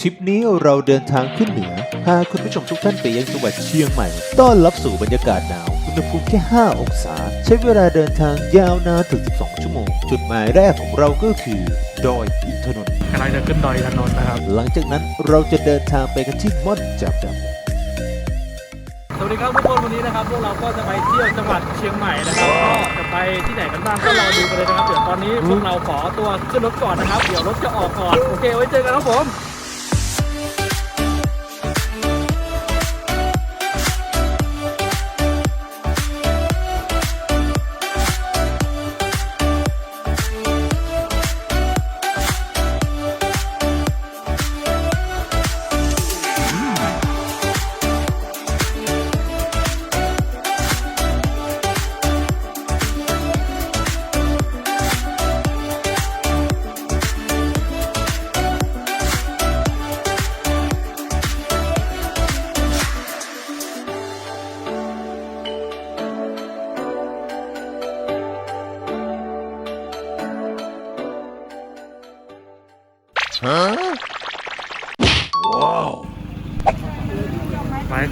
ทริปนี้เราเดินทางขึ้นเหนือพาคุณผู้ชมทุกท่านไปยังจังหวัดเชียงใหม่ ต้อนรับสู่บรรยากาศหนาว อุณหภูมิแค่ 5 องศา ใช้เวลาเดินทางยาวนานถึง 12 ชั่วโมง จุดหมายแรกของเราก็คือ ดอยอินทนนท์กำลังจะขึ้นดอยถนนนะครับ หลังจากนั้นเราจะเดินทางไปกันที่ม่อนจับจับสวัสดีครับทุกคนวันนี้นะครับพวกเราก็จะไปเที่ยวจังหวัดเชียงใหม่นะครับก็จะไปที่ไหนกันบ้างก็รอดูกันเลยนะครับเดี๋ยวตอนนี้พวกเราขอตัวขึ้นรถก่อนนะครับ เดี๋ยวรถจะออกก่อนโอเคไว้เจอกันครับผม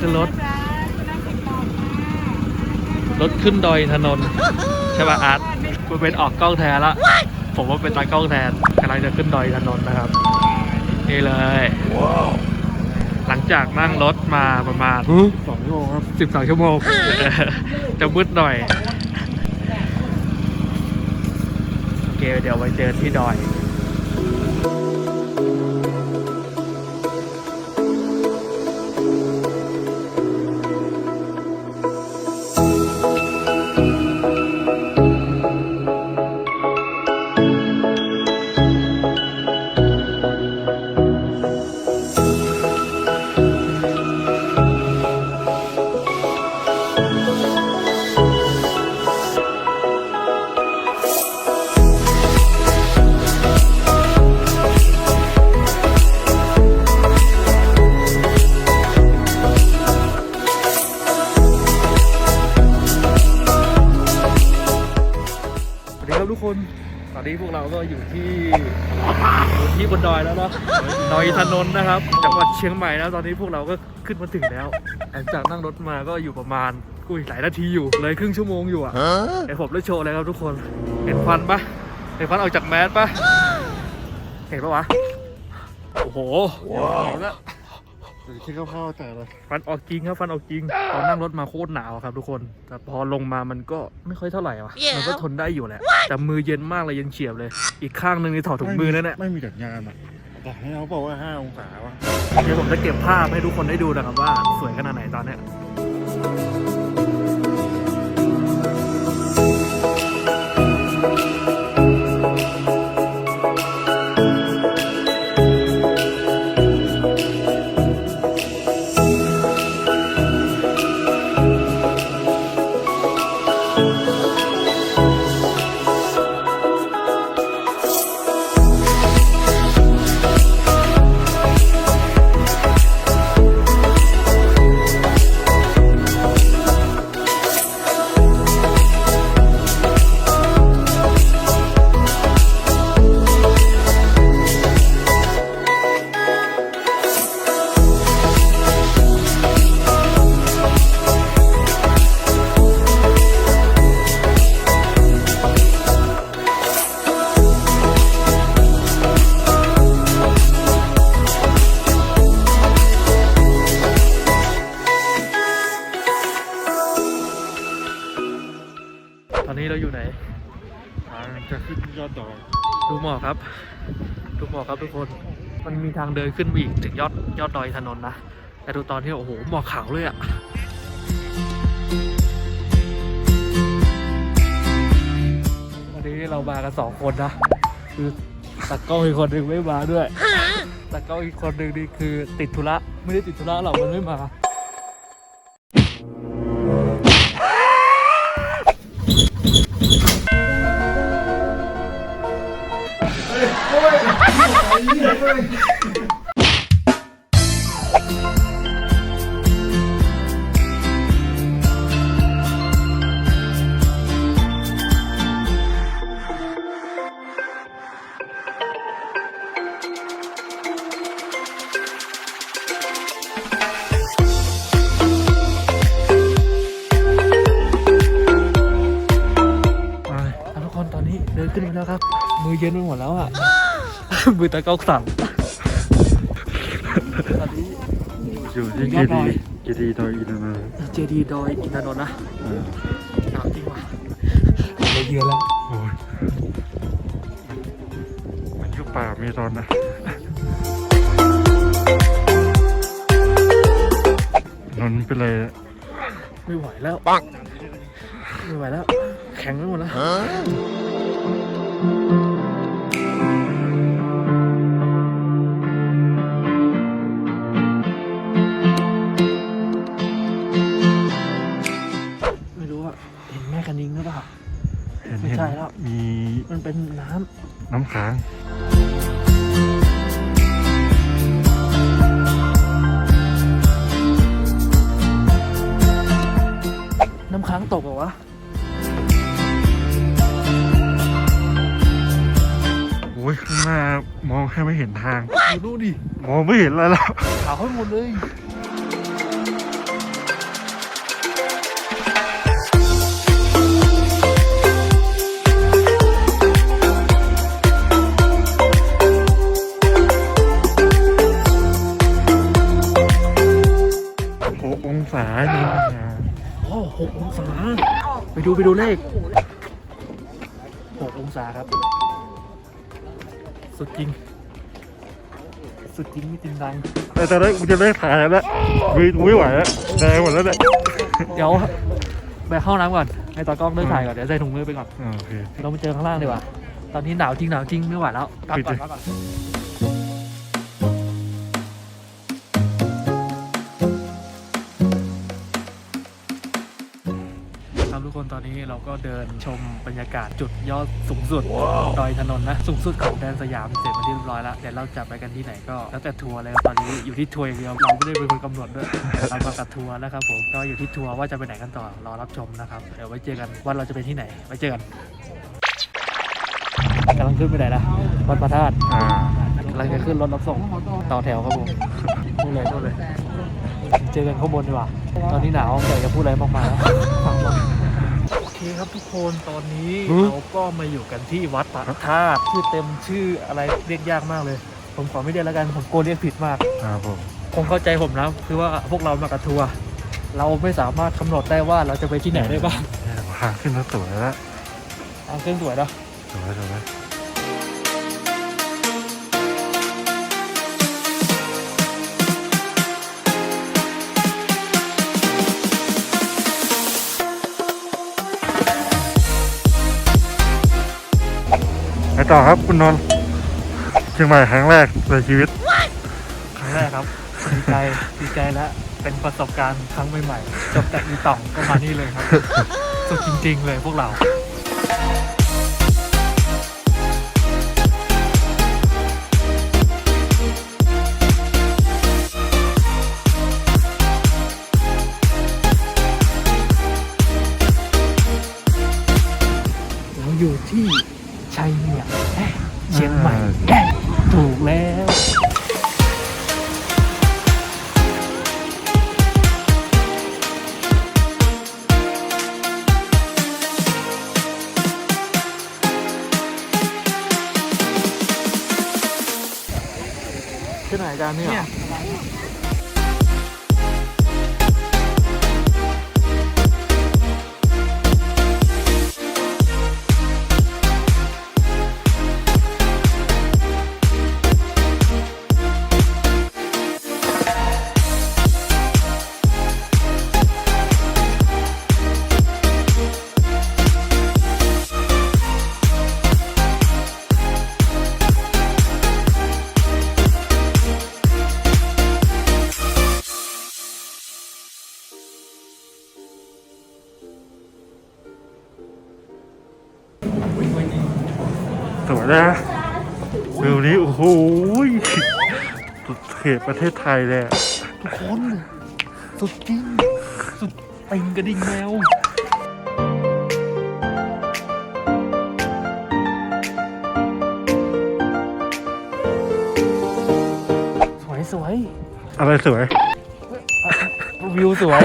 ขึ้นรถ รถขึ้นดอยถนนใช่ป่ะอาร์ตมันเป็นออกกล้องแทนละ ผมว่าเป็นตากล้องแทนกำลังจะขึ้นดอยถนนนะครับ นี่เลย หลังจากนั่งรถมาประมาณสองชั่วโมงครับสิบสองชั่วโมง จะมืดหน่อย โอเค เดี๋ยวไว้เจอที่ดอย ดอยถนนนะครับ จังหวัดเชียงใหม่นะตอนนี้พวกเราก็ขึ้นมาถึงแล้วหลังจากนั่งรถมาก็อยู่ประมาณกุ้ยหลายนาทีอยู่เลยครึ่งชั่วโมงอยู่อะเดี๋ยวผมได้โชว์เลยครับทุกคน เห็นควันปะเห็นควันออกจากแมสปะเห็นปะวะ โอ้โหเอาละเดี๋ยวคิดคร่าวๆแต่ละฟันออกจริงครับฟันออกจริงตอนนั่งรถมาโคตรหนาวครับทุกคน แต่พอลงมามันก็ไม่ค่อยเท่าไหร่วะมันก็ทนได้อยู่แหละแต่มือเย็นมากเลยเย็นเฉียบเลย อีกข้างหนึงนี่ถอดถุงมือนั่นแหละไม่มีจัดงานอะ แต่ให้เขาบอกว่า 5 องศาวะ เดี๋ยวผมจะเก็บภาพให้ทุกคนได้ดูนะครับว่าสวยขนาดไหนตอนเนี้ย ครับดูหมอกครับทุกคน มันมีทางเดินขึ้นไปอีกถึงยอดยอดดอยถนนนะ แต่ดูตอนที่โอ้โหหมอกขาวเลยอะวันนี้เรามากันสองคนนะ คือตัดกล้องอีกคนหนึ่งไม่มาด้วยตัดกล้องอีกคนหนึ่งนี่คือติดธุระ ไม่ได้ติดธุระหรอกมันไม่มา มาทุกคนตอนนี้เดินขึ้นไปแล้วครับ มือเย็นไปหมดแล้ว มือตะกอกสั่นตอนนี้อยู่ที่ยเจอดดดีอยเจดีดอยอินทนนท์เจดีย์ดอยอินทนนท์นะอ่าหนาวจริงว่ะเลยเยือนแล้วโอ้ยมันอยู่ป่าเมซอนนะนนท์เป็นไรอะไม่ไหวแล้วปังไม่ไหวแล้ว แข็งไปหมดแล้ว เห็นแม่คันนิ้งหรือเปล่าเห็นไม่เห็นใช่แล้วมีมันเป็นน้ำน้ำค้างน้ำค้างตกเหรอวะโอ้ยข้างหน้ามองแค่ไม่เห็นทางดูดูดิมองไม่เห็นอะไรแล้วขาวให้หมดเลย องศาเนี่ยโอ้หกองศา ไปดูไปดูเลขหกองศาครับ สุดจริง สุดจริงไม่จริงดังแต่ตอนแรกกูจะเลิกถ่ายแล้วมือกูไม่ไหวแล้วแดงหมดแล้วเนี่ยเดี๋ยวไปเข้าน้ำก่อนให้ตากล้องเลิกถ่ายก่อน เดี๋ยวใส่ถุงมือไปก่อนอ่าโอเคเรามาเจอข้างล่างดีกว่า ตอนนี้หนาวจริงหนาวจริงไม่ไหวแล้ว กลับก่อนปิดดิกลับก่อน ตอนนี้เราก็เดินชมบรรยากาศจุดยอดสูงสุดดอยถนนนะ สูงสุดของแดนสยามเสร็จมาที่เรียบร้อยแล้วเดี๋ยวเราจะไปกันที่ไหนก็แล้วแต่ทัวร์เลยตอนนี้อยู่ที่ทัวร์อย่างเดียวเราไม่ได้เป็นคนกำหนดด้วยเรามากับทัวร์นะครับผมก็อยู่ที่ทัวร์ว่าจะไปไหนกันต่อรอรับชมนะครับเดี๋ยวไว้เจอกันว่าเราจะไปที่ไหนไว้เจอกันกำลังขึ้นไปไหนนะวัดพระธาตุอ่ากำลังจะขึ้นรถรับส่งต่อแถวครับผมพูดเลยพูดเลย เจอกันข้างบนดีกว่า ตอนนี้หนาวแต่จะพูดอะไรมากมายแล้วฟังว่าโอ เคครับทุกคนตอนนี้ เราก็มาอยู่กันที่วัดพระธาตุชื่อเต็มชื่ออะไรเรียกยากมากเลย ผมขอไม่เรียกแล้วกันผมกลัวเรียกผิดมากอ่าผมคงเข้าใจผมนะคือว่าพวกเรามากับทัวร์เราไม่สามารถกำหนดได้ว่าเราจะไปที่ไหนได้บ้างเนี่ยทางขึ้นแล้วสวยแล้วเอาเครื่องสวยเนาะสวยสวย ต่อครับคุณนนท์เชียงใหม่ครั้งแรกในชีวิต ครั้งแรกครับดีใจดีใจและเป็นประสบการณ์ครั้งใหม่ๆจบจากอีต่องก็มานี่เลยครับ สุดจริง ๆ เลยพวกเราเรา ขตประเทศไทยเลยอะทุกคน สุดจริง สุดติงกระดิ่งแมวสวยสวยอะไรสวย วิวสวย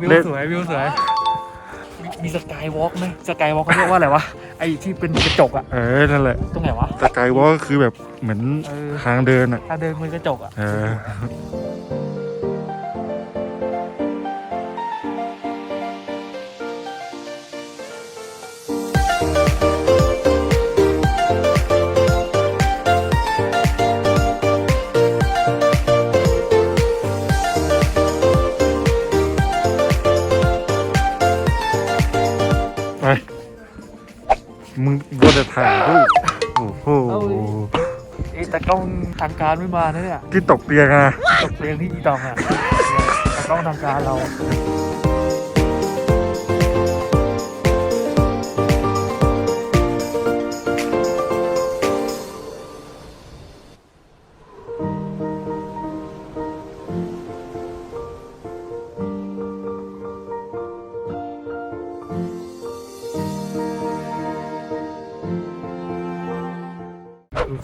วิวเล่นสวยวิวสวยมีมีสกายวอล์กไหมสกายวอล์กเขาเรียกว่าอะไรวะ ไอ้ที่เป็นกระจกอะเออนั่นแหละตรงไหนวะแต่ไกลว่าก็คือแบบเหมือนเออทางเดินอะถ้าเดินมันกระจกอะ เออ มึงก็จะถ่ายรูปโอ้โหเอ๊ะแต่กล้องทางการไม่มานะเนี่ยที่ตกเตียงอะตกเพลงที่อีตองอะแต่กล้องทางการเรา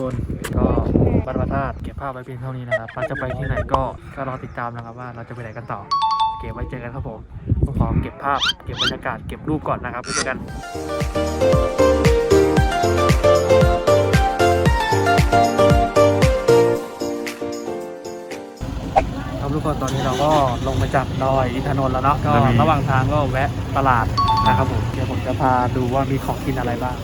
คนก็บรรพธาตุเก็บภาพไว้เพียงเท่านี้นะครับเราจะไปที่ไหนก็ก็รอติดตามนะครับว่าเราจะไปไหนกันต่อโอเคไว้เจอกันครับผมผมขอเก็บภาพ เก็บบรรยากาศเก็บรูปก่อนนะครับไว้เจอกันครับทุกคนตอนนี้เราก็ลงมาจากดอยอินทนนท์แล้วเนาะก็ระหว่างทางก็แวะตลาดนะครับผมเดี๋ยวผมจะพาดูว่ามีของกินอะไรบ้าง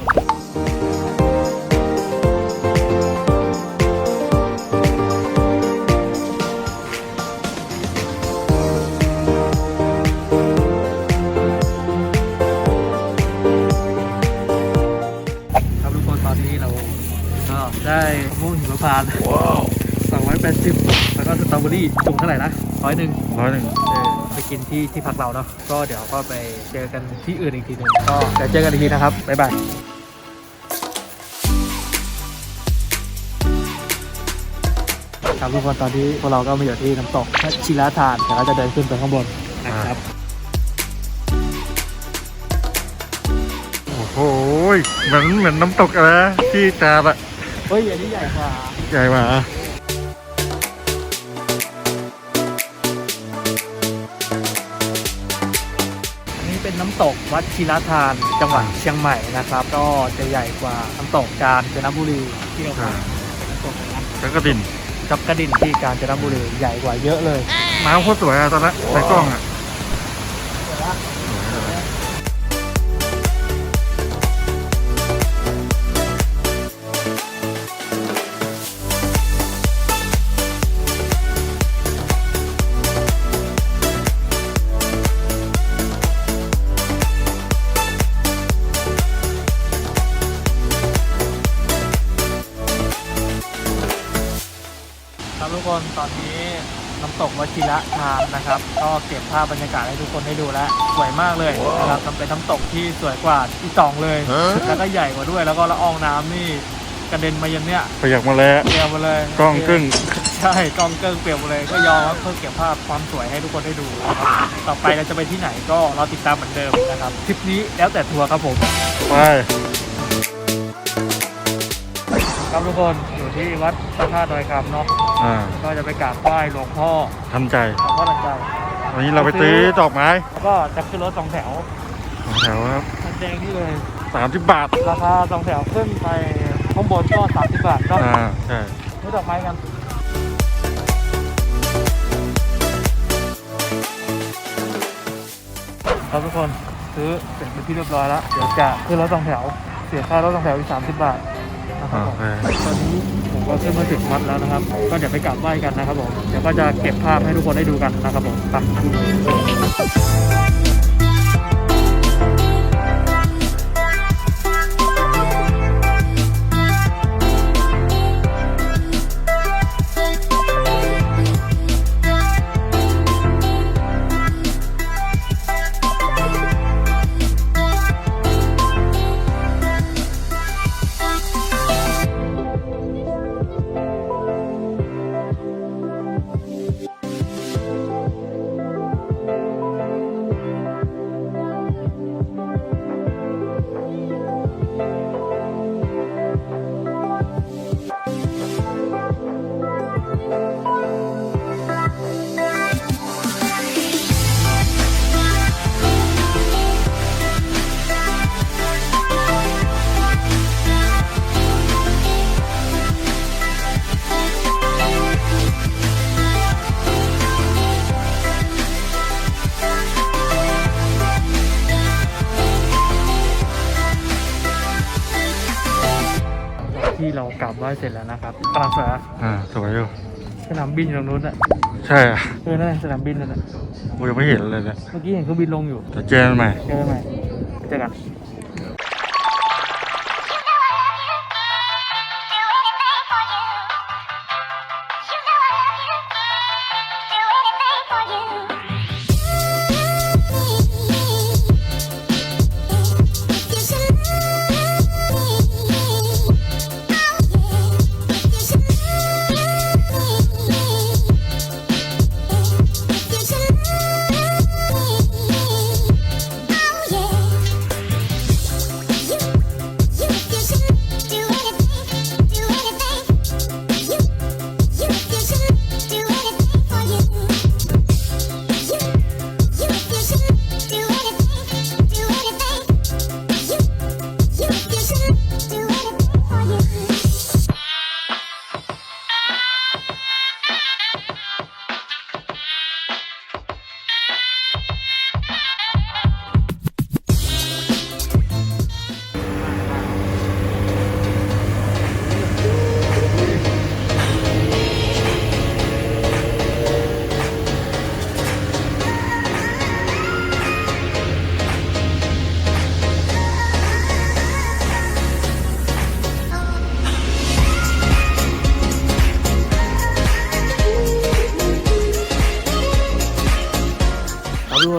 เท่าไหร่นะร้อยหนึ่งร้อยหนึ่งเออไปกินที่ที่พักเราเนาะก็เดี๋ยวก็ไปเจอกันที่อื่นอีกทีหนึ่งก็เดี๋ยวเจอกันอีกทีนะครับบ๊ายบายครับทุกคนตอนนี้พวกเราก็มาอยู่ที่น้ำตกชิลาทานเดี๋ยวเราจะเดินขึ้นไปข้างบนนะครับโอ้โหเหมือนเหมือนน้ำตกอะไรนะที่จาบอะเฮ้ยอันนี้ใหญ่กว่าใหญ่มาำตกวัดชิลาทาน จังหวัดเชียงใหม่นะครับ ก็จะใหญ่กว่าน้ำตกกาญจนบุรีที่เราไปน้ำตกนะแล้วก็ดินจับกระดิ่นที่กาญจนบุรีใหญ่กว่าเยอะเลย น้ำโคตรสวยอะตอนนั้นใส่กล้องอะ น้ำตกวชิระทานนะครับ ก็เก็บภาพบรรยากาศให้ทุกคนได้ดูแล้ว สวยมากเลยนะครับเป็นน้ำตกที่สวยกว่าที่ตองเลย แล้วก็ใหญ่กว่าด้วย แล้วก็ละอองน้ำนี่กระเด็นมายันเนี่ยประหยัดมาแล้วเปลี่ยนมาเลยกล้องกึ้งใช่กล้องเกิ้งเปลี่ยนมาเลยก็ยอมครับเพื่อเก็บภาพความสวยให้ทุกคนได้ดูนะครับต่อไปเราจะไปที่ไหนก็รอติดตามเหมือนเดิมนะครับทริปนี้แล้วแต่ทัวร์ครับผม ไป ครับทุกคนอยู่ที่วัดพระธาตุดอยคำเนาะอ่าก็จะไปกราบไหว้หลวงพ่อทำใจ หลวงพ่อทันใจวันนี้เราไปซื้อดอกไม้แล้วก็จะขึ้นรถสองแถวสองแถวครับคันแดงนี่เลย สามสิบบาท ราคาสองแถวขึ้นไปข้างบนก็สามสิบบาทก็อ่า ใช่ ซื้อดอกไม้กัน ครับทุกคนซื้อเสร็จเป็นที่เรียบร้อยแล้ว เดี๋ยวจะขึ้นรถสองแถว เสียค่ารถสองแถวอีกสามสิบบาท นะครับผมโอเคตอนนี้ผมก็ขึ้นมาถึงวัดแล้วนะครับ ก็เดี๋ยวไปกราบไหว้กันนะครับผมเดี๋ยวก็จะเก็บภาพให้ทุกคนได้ดูกันนะครับผมไป กลับไหว้เสร็จแล้วนะครับกำลังสวยอะอ่าสวยอยู่สนามบินอยู่ตรงนู้นอะใช่อะเออนั่นสนามบินนั่นอะกูยังไม่เห็นเลยเนี่ยเมื่อกี้เห็นเครื่องบินลงอยู่แต่เจอกันใหม่ เจอกันใหม่เจอกัน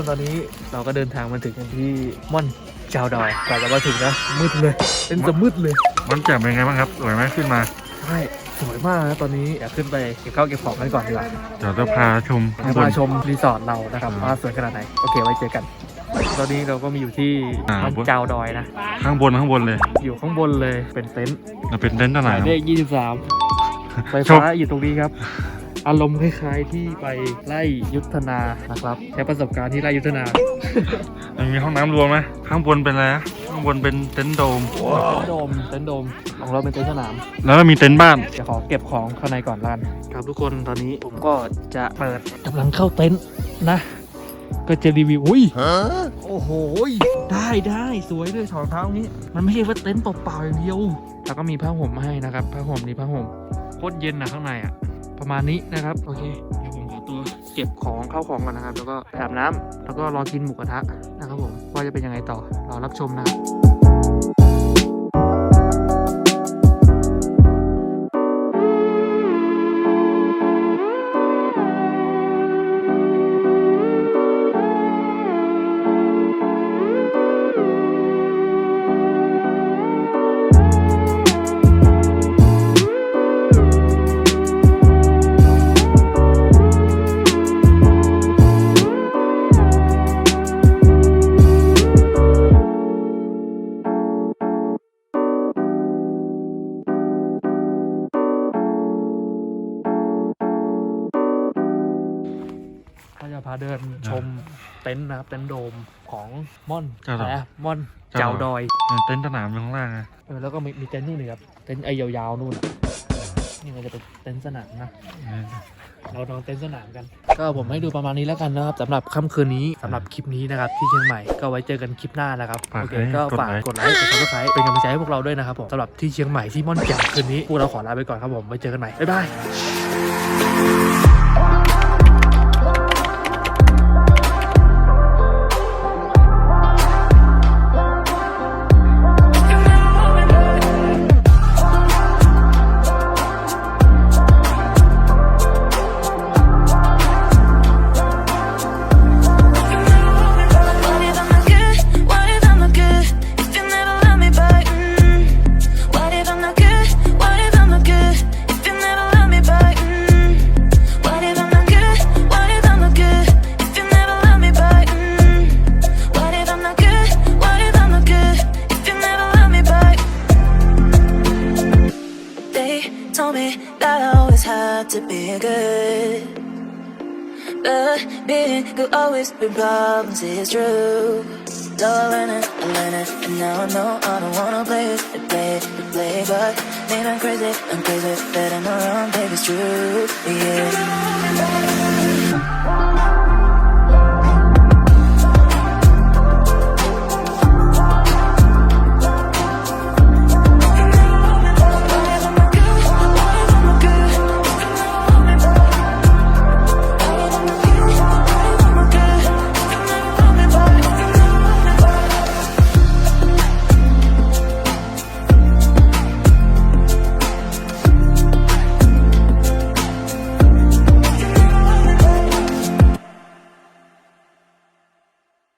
ตอนนี้เราก็เดินทางมาถึงกันที่ม่อนเจ้าดอยกว่าจะมาถึงนะมืดเลย เป็นจะมืดเลยมันแจ่มเป็นไงบ้างครับสวยไหมขึ้นมาใช่สวยมากนะตอนนี้อยากขึ้นไปเก็บข้าวเก็บของกันก่อนดีกว่าเดี๋ยวจะพาชมข้างบน มาชมรีสอร์ทเรานะครับว่าสวยขนาดไหนโอเคไว้เจอกัน ตอนนี้เราก็มีอยู่ที่อ่า ม่อนเจ้าดอยนะ ข้างบนข้างบนเลยอยู่ข้างบนเลยเป็นเต็นท์เราเป็นเต็นท์ด้านหไหนมายเลข23ไฟฟ้าอยู่ตรงนี้ครับ อารมณ์คล้ายๆที่ไปไล่ยุทธนานะครับใช้ประสบการณ์ที่ไล่ยุทธนา มันมีห้องน้ำรวมไหมข้างบนเป็นอะไรนะข้างบนเป็นเต็นท์โดม เต็นท์โดมเต็นท์โดมของเราเป็นเต็นท์สนาม แล้วก็มีเต็นท์บ้านเดี๋ยวขอเก็บของข้างในก่อนละกันครับทุกคนตอนนี้ผมก็จะเปิดกำลังเข้าเต็นท์นะ ก็จะรีวิวอุ้ยโอ้โหได้ได้สวยเลยถอดรองเท้านี้ มันไม่ใช่ว่าเต็นท์เปล่าๆอย่างเดียวแล้วก็มีผ้าห่มมาให้นะครับผ้าห่มนี่ผ้าห่มโคตรเย็นนะข้างในอะ ประมาณนี้นะครับ โอเคเดี๋ยวผมขอตัวเก็บของเข้าของก่อนนะครับ แล้วก็ไปอาบน้ำแล้วก็รอกินหมูกระทะนะครับผมว่าจะเป็นยังไงต่อรอรับชมนะครับ ม่อนเจ้าดอยอะไรนะม่อนเจ้าเจ้าดดออยยเต็นท์สนามอยู่ข้างล่างนะเออแล้วก็มีมีเต็นท์นู่นเลยครับ เต็นท์ไอยาวๆนู่นอะนี่มันจะเป็นเต็นท์สนามนะ เรานอนเต็นท์สนามกัน ก็ผมให้ดูประมาณนี้แล้วกันนะครับสำหรับค่ำคืนนี้สำหรับคลิปนี้นะครับที่เชียงใหม่ก็ไว้เจอกันคลิปหน้านะครับฝากโอเคให้ก็กดฝากไลค์กดไลค์กดซับสไครต์เป็นกำลังใจให้พวกเราด้วยนะครับผมสำหรับที่เชียงใหม่ที่ม่อนแจ่มคืนนี้พวกเราขอลาไปก่อนครับผมไว้เจอกันใหม่บ๊ายบาย be problems, it's true. So I learned it, and now I know I don't wanna play it, play it, play it. But maybe I'm crazy, I'm crazy, that I'm wrong, baby, it's true, yeah.